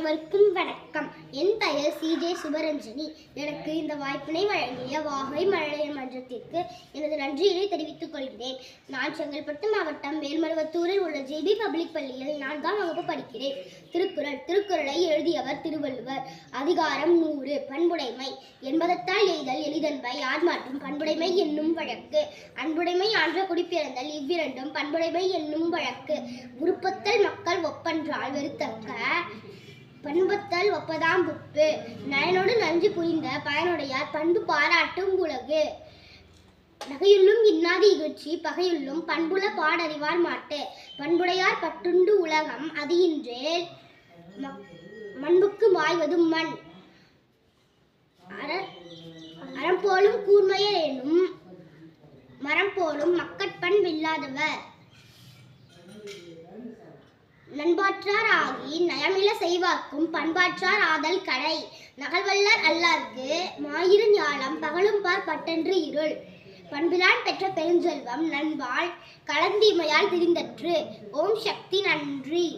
அனைவருக்கும் வணக்கம். என் பெயர் சி ஜே சுபரஞ்சனி. எனக்கு இந்த வாய்ப்பினை வழங்கிய வாகை மழலைய மன்றத்திற்கு எனது நன்றியினை தெரிவித்துக் கொள்கிறேன். நான் செங்கல்பட்டு மாவட்டம் மேல்மருவத்தூரில் உள்ள ஜேபி பப்ளிக் பள்ளியில் நான்காம் வகுப்பு படிக்கிறேன். திருக்குறள் திருக்குறளை எழுதியவர் திருவள்ளுவர். அதிகாரம் நூறு பண்புடைமை. என்பதத்தால் எய்தல் எளிதன்பை யார் மாற்றும்? பண்புடைமை என்னும் வழக்கு. அன்புடைமை ஆன்ற குடிப்பிறந்தல் இவ்விரண்டும் பண்புடைமை என்னும் வழக்கு. உருப்பத்தல் மக்கள் ஒப்பன்றால் வெறுத்தக்க பண்பத்தல் ஒப்பதாம் புப்பு. நயனோடு நஞ்சு புரிந்த பயனுடையார் பண்பு பாராட்டும் உலகு. நகையுள்ளும் இன்னாது இகழ்ச்சி பகையுள்ளும் பண்புல பாடறிவார் மாட்டு. பண்புடையார் பட்டுண்டு உலகம் அது இன்றேல் மண்புக்கு மாய்வதும் மண். அற அறம் போலும் கூர்மையர் எனும் மரம் போலும் மக்கட்பண்பில்லாதவர் நண்பாற்றார் ஆகி நயமில செய்வாக்கும் பண்பாற்றார் ஆதல் கடை. நகல்வல்லர் அல்லார்க்கு மாயிரு ஞானம் பகலும் பார் பட்டென்று இருள். பண்பிலான் பெற்ற பெருஞ்செல்வம் நண்பால் கலந்தீமையால் திரிந்தற்று. ஓம் சக்தி நன்றி.